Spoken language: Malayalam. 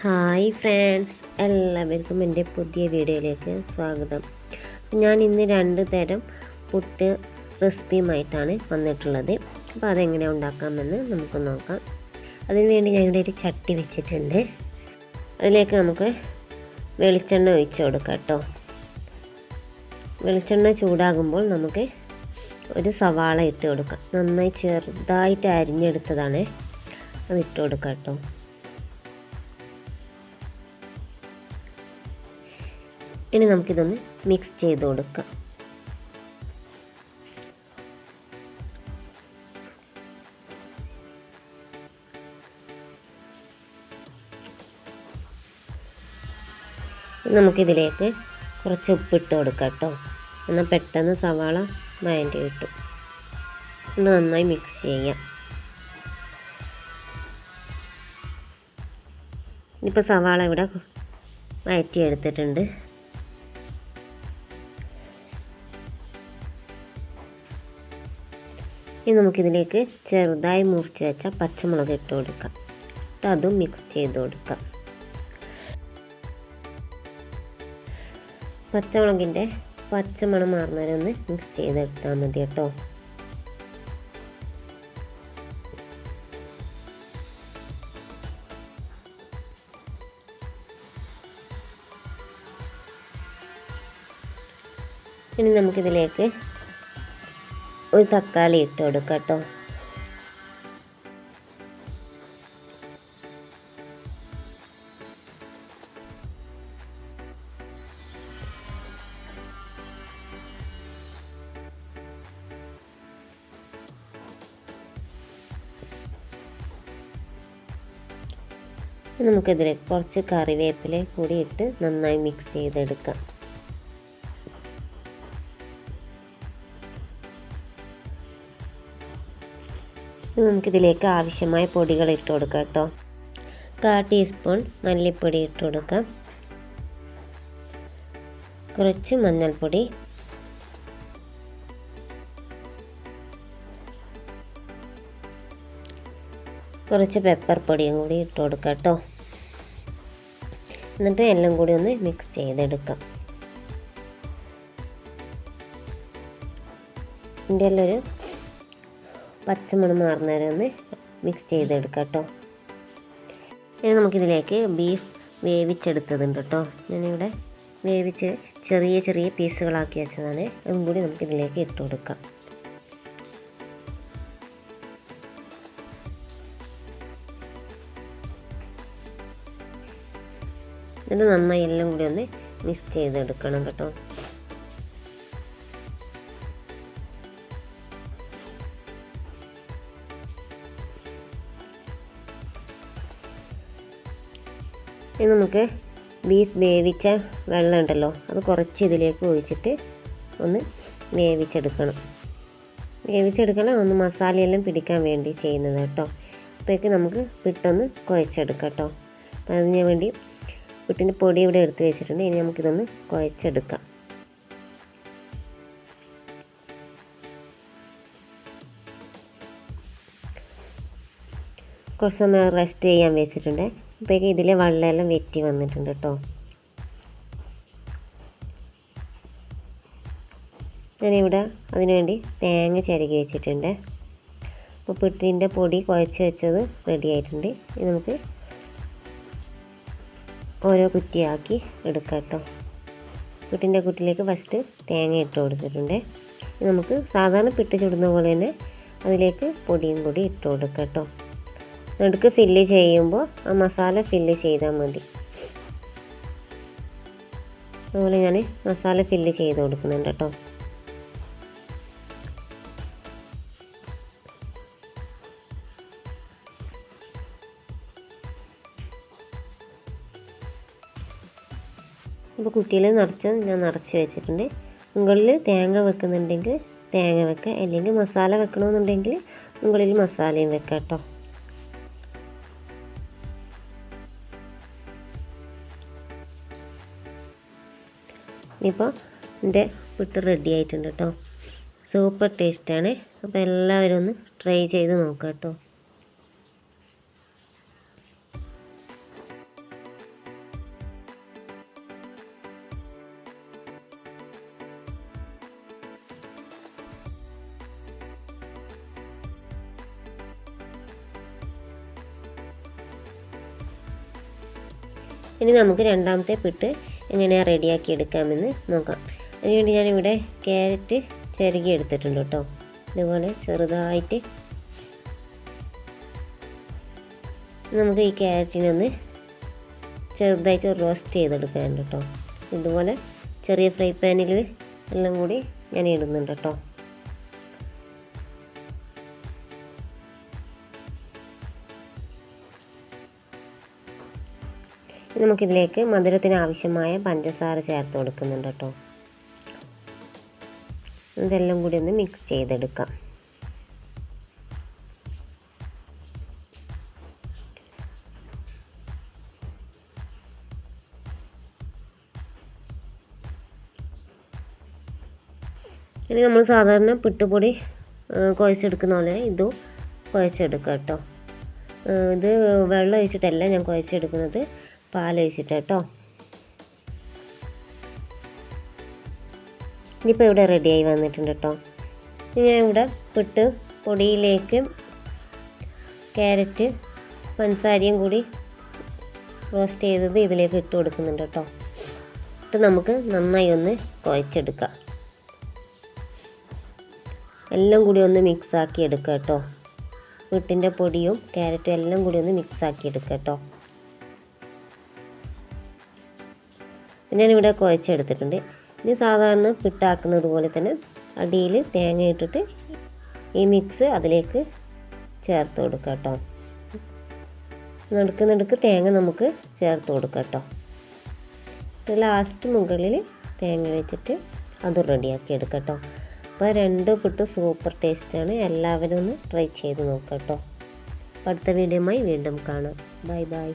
ഹായ് ഫ്രണ്ട്സ് എല്ലാവർക്കും എന്റെ പുതിയ വീഡിയോയിലേക്ക് സ്വാഗതം. ഞാൻ ഇന്ന് രണ്ട് തരം പുട്ട് റെസിപ്പിയുമായിട്ടാണ് വന്നിട്ടുള്ളത്. അപ്പോൾ അതെങ്ങനെ ഉണ്ടാക്കാമെന്ന് നമുക്ക് നോക്കാം. അതിന് വേണ്ടി ഞാൻ ഇവിടെ ഒരു ചട്ടി വെച്ചിട്ടുണ്ട്. അതിലേക്ക് നമുക്ക് വെളിച്ചെണ്ണ ഒഴിച്ചു കൊടുക്കാം കേട്ടോ. വെളിച്ചെണ്ണ ചൂടാകുമ്പോൾ നമുക്ക് ഒരു സവാള ഇട്ട് കൊടുക്കാം. നന്നായി ചെറുതായിട്ട് അരിഞ്ഞെടുത്തതാണ്. അത് ഇട്ട് കൊടുക്കാം കേട്ടോ ഇനി നമുക്കിതൊന്ന് മിക്സ് ചെയ്ത് കൊടുക്കാം. നമുക്കിതിലേക്ക് കുറച്ച് ഉപ്പിട്ട് കൊടുക്കാം കേട്ടോ. എന്നാൽ പെട്ടെന്ന് സവാള വഴറ്റി കിട്ടും. ഇത് നന്നായി മിക്സ് ചെയ്യാം. ഇപ്പോൾ സവാള ഇവിടെ വഴറ്റിയെടുത്തിട്ടുണ്ട് ഇനി നമുക്കിതിലേക്ക് ചെറുതായി മുറിച്ച് വെച്ച പച്ചമുളക് ഇട്ട് കൊടുക്കാം. എന്നിട്ട് അതും മിക്സ് ചെയ്ത് കൊടുക്കാം. പച്ചമുളകിന്റെ പച്ചമണം മാറുന്നവരെ ഒന്ന് മിക്സ് ചെയ്തെടുത്താൽ മതി കേട്ടോ. ഇനി നമുക്കിതിലേക്ക് ഒരു തക്കാളി ഇട്ട് കൊടുക്കാം കേട്ടോ. നമുക്കിതിൽ കുറച്ച് കറിവേപ്പില കൂടി ഇട്ട് നന്നായി മിക്സ് ചെയ്തെടുക്കാം. നമുക്കിതിലേക്ക് ആവശ്യമായ പൊടികൾ ഇട്ട് കൊടുക്കാം കേട്ടോ. കാ ടീസ്പൂൺ മല്ലിപ്പൊടി ഇട്ട് കൊടുക്കാം. കുറച്ച് മഞ്ഞൾപ്പൊടി. കുറച്ച് പെപ്പർ പൊടിയും കൂടി ഇട്ട് കൊടുക്കാം കേട്ടോ. എന്നിട്ട് എല്ലാം കൂടി ഒന്ന് മിക്സ് ചെയ്തെടുക്കാം. ഇതിന്റെ ഒരു പച്ചമണം മാറുന്നവരെ ഒന്ന് മിക്സ് ചെയ്തെടുക്കാം കേട്ടോ. ഇനി നമുക്കിതിലേക്ക് ബീഫ് വേവിച്ചെടുത്തതുണ്ട് കേട്ടോ. ഞാനിവിടെ വേവിച്ച് ചെറിയ ചെറിയ പീസുകളാക്കി വെച്ചതാണ്. അതും കൂടി നമുക്കിതിലേക്ക് ഇട്ട് കൊടുക്കാം. എന്നിട്ട് നന്നായി എല്ലാം കൂടി ഒന്ന് മിക്സ് ചെയ്തെടുക്കണം കേട്ടോ. ഇനി നമുക്ക് ബീഫ് വേവിച്ച വെള്ളം ഉണ്ടല്ലോ അത് കുറച്ച് ഇതിലേക്ക് ഒഴിച്ചിട്ട് ഒന്ന് വേവിച്ചെടുക്കണം. വേവിച്ചെടുക്കണം ഒന്ന് മസാലയെല്ലാം പിടിക്കാൻ വേണ്ടി ചെയ്യുന്നത് കേട്ടോ. അപ്പോഴേക്ക് നമുക്ക് പിട്ടൊന്ന് കുഴച്ചെടുക്കാം കേട്ടോ. അപ്പോൾ അതിന് വേണ്ടി പിട്ടിന്റെ പൊടി ഇവിടെ എടുത്ത് വെച്ചിട്ടുണ്ട് ഇനി നമുക്കിതൊന്ന് കുഴച്ചെടുക്കാം. കുറച്ച് സമയം റെസ്റ്റ് ചെയ്യാൻ വെച്ചിട്ടുണ്ട്. അപ്പോഴേക്ക് ഇതിലെ വെള്ളമെല്ലാം വെറ്റി വന്നിട്ടുണ്ട് കേട്ടോ ഞാനിവിടെ അതിനുവേണ്ടി തേങ്ങ ചിരകി വെച്ചിട്ടുണ്ട്. അപ്പോൾ പിട്ടിന്റെ പൊടി കുഴച്ച് വെച്ചത് റെഡി ആയിട്ടുണ്ട്. ഇത് നമുക്ക് ഓരോ കുറ്റിയാക്കി എടുക്കാം കേട്ടോ പിട്ടിന്റെ കുറ്റിലേക്ക് ഫസ്റ്റ് തേങ്ങ ഇട്ട് കൊടുത്തിട്ടുണ്ട്. നമുക്ക് സാധാരണ പിട്ട് ചുടുന്ന പോലെ തന്നെ അതിലേക്ക് പൊടിയും കൂടി ഇട്ട് കൊടുക്കാം കേട്ടോ നടുക്ക് ഫില്ല് ചെയ്യുമ്പോൾ ആ മസാല ഫില്ല് ചെയ്താൽ മതി. അതുപോലെ ഞാൻ മസാല ഫില്ല് ചെയ്ത് കൊടുക്കുന്നുണ്ട് കേട്ടോ ഇപ്പോൾ കുട്ടിയിൽ നിറച്ച് ഞാൻ നിറച്ച് വെച്ചിട്ടുണ്ട്. മുകളിൽ തേങ്ങ വെക്കുന്നുണ്ടെങ്കിൽ തേങ്ങ വെക്കുക അല്ലെങ്കിൽ മസാല വെക്കണമെന്നുണ്ടെങ്കിൽ മുകളിൽ മസാലയും വെക്കാം കേട്ടോ ഇപ്പോൾ എന്റെ പുട്ട് റെഡി ആയിട്ടുണ്ട് കേട്ടോ സൂപ്പർ ടേസ്റ്റാണ് അപ്പോൾ എല്ലാവരും ഒന്ന് ട്രൈ ചെയ്ത് നോക്കാം കേട്ടോ ഇനി നമുക്ക് രണ്ടാമത്തെ പിട്ട് എങ്ങനെയാണ് റെഡിയാക്കി എടുക്കാമെന്ന് നോക്കാം. അതിനുവേണ്ടി ഞാനിവിടെ ക്യാരറ്റ് ചിരകി എടുത്തിട്ടുണ്ട് കേട്ടോ. ഇതുപോലെ ചെറുതായിട്ട് നമുക്ക് ഈ ക്യാരറ്റിനെ ഒന്ന് ചെറുതായിട്ട് റോസ്റ്റ് ചെയ്തെടുക്കാനുണ്ട് കേട്ടോ. ഇതുപോലെ ചെറിയ ഫ്രൈ പാനിൽ എല്ലാം കൂടി ഞാൻ ഇടുന്നുണ്ട് കേട്ടോ. നമുക്കിതിലേക്ക് മധുരത്തിന് ആവശ്യമായ പഞ്ചസാര ചേർത്ത് കൊടുക്കുന്നുണ്ട് കേട്ടോ. ഇതെല്ലാം കൂടി ഒന്ന് മിക്സ് ചെയ്തെടുക്കാം. ഇനി നമ്മൾ സാധാരണ പിട്ടുപൊടി കുഴച്ചെടുക്കുന്ന പോലെ ഇതും കുഴച്ചെടുക്കാം കേട്ടോ. ഇത് വെള്ളം ഒഴിച്ചിട്ടല്ല ഞാൻ കുഴച്ചെടുക്കുന്നത്. പാലൊഴിച്ചിട്ട് കേട്ടോ ഇനിയിപ്പോൾ ഇവിടെ റെഡിയായി വന്നിട്ടുണ്ട് കേട്ടോ ഞാൻ ഇവിടെ പുട്ട് പൊടിയിലേക്ക് ക്യാരറ്റ് പഞ്ചസാരയും കൂടി റോസ്റ്റ് ചെയ്തത് ഇതിലേക്ക് ഇട്ട് കൊടുക്കുന്നുണ്ട് കേട്ടോ ഇട്ട് നമുക്ക് നന്നായി ഒന്ന് കുഴച്ചെടുക്കാം. എല്ലാം കൂടി ഒന്ന് മിക്സാക്കി എടുക്കാം കേട്ടോ. വീട്ടിന്റെ പൊടിയും ക്യാരറ്റും എല്ലാം കൂടി ഒന്ന് മിക്സാക്കി എടുക്കാം കേട്ടോ. ഞാനിവിടെ കുഴച്ചെടുത്തിട്ടുണ്ട്. ഇനി സാധാരണ പിട്ടാക്കുന്നത് പോലെ തന്നെ അടിയിൽ തേങ്ങ ഇട്ടിട്ട് ഈ മിക്സ് അതിലേക്ക് ചേർത്ത് കൊടുക്കുക കേട്ടോ. നടുക്ക് നടുക്ക് തേങ്ങ നമുക്ക് ചേർത്ത് കൊടുക്കാം കേട്ടോ. ലാസ്റ്റ് മുകളിൽ തേങ്ങ വെച്ചിട്ട് അത് റെഡിയാക്കി എടുക്കട്ടോ കേട്ടോ. അപ്പോൾ രണ്ട് പുട്ട് സൂപ്പർ ടേസ്റ്റാണ് എല്ലാവരും ഒന്ന് ട്രൈ ചെയ്ത് നോക്കാം കേട്ടോ. അടുത്ത വീഡിയോയുമായി വീണ്ടും കാണാം. Bye bye